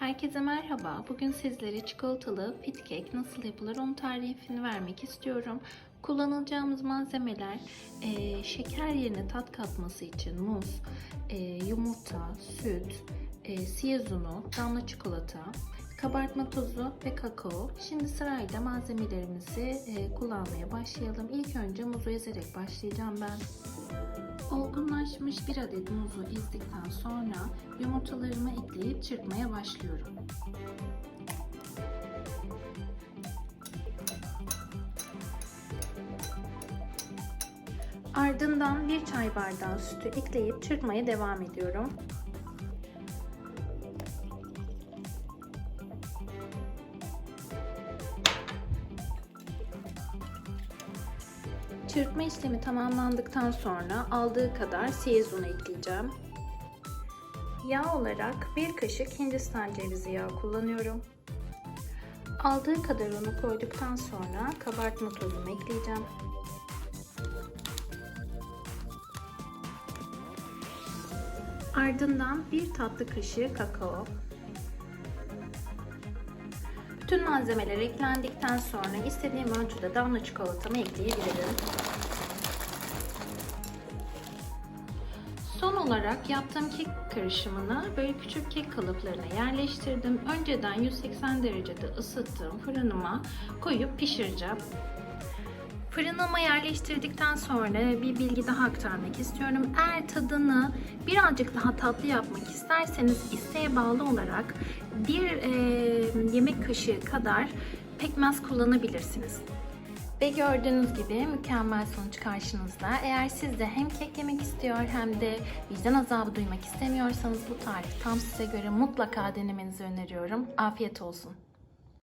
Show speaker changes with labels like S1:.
S1: Herkese merhaba. Bugün sizlere çikolatalı fit cake nasıl yapılır onun tarifini vermek istiyorum. Kullanılacağımız malzemeler eee, şeker yerine tat katması için muz, eee, yumurta, süt, eee, siyez unu, damla çikolata, kabartma tozu ve kakao. Şimdi sırayla malzemelerimizi eee, kullanmaya başlayalım. İlk önce muzu ezerek başlayacağım ben. Olgunlaşmış bir adet muzu ezdikten sonra yumurtalarımı ekleyip çırpmaya başlıyorum. Ardından bir çay bardağı sütü ekleyip çırpmaya devam ediyorum. Çırpma işlemi tamamlandıktan sonra aldığı kadar siyez unu ekleyeceğim. Yağ olarak bir kaşık hindistan cevizi yağı kullanıyorum. Aldığı kadar unu koyduktan sonra kabartma tozumu ekleyeceğim. Ardından bir tatlı kaşığı kakao. Bütün malzemeler eklendikten sonra istediğim ölçüde damla çikolatamı ekleyebilirim. Son olarak yaptığım kek karışımını böyle küçük kek kalıplarına yerleştirdim. Önceden 180 derecede ısıttığım fırınıma koyup pişireceğim. Fırınıma yerleştirdikten sonra bir bilgi daha aktarmak istiyorum. Eğer tadını birazcık daha tatlı yapmak isterseniz isteğe bağlı olarak bir e, yemek kaşığı kadar pekmez kullanabilirsiniz. Ve gördüğünüz gibi mükemmel sonuç karşınızda. Eğer siz de hem kek yemek istiyor hem de vicdan azabı duymak istemiyorsanız bu tarif tam size göre mutlaka denemenizi öneriyorum. Afiyet olsun.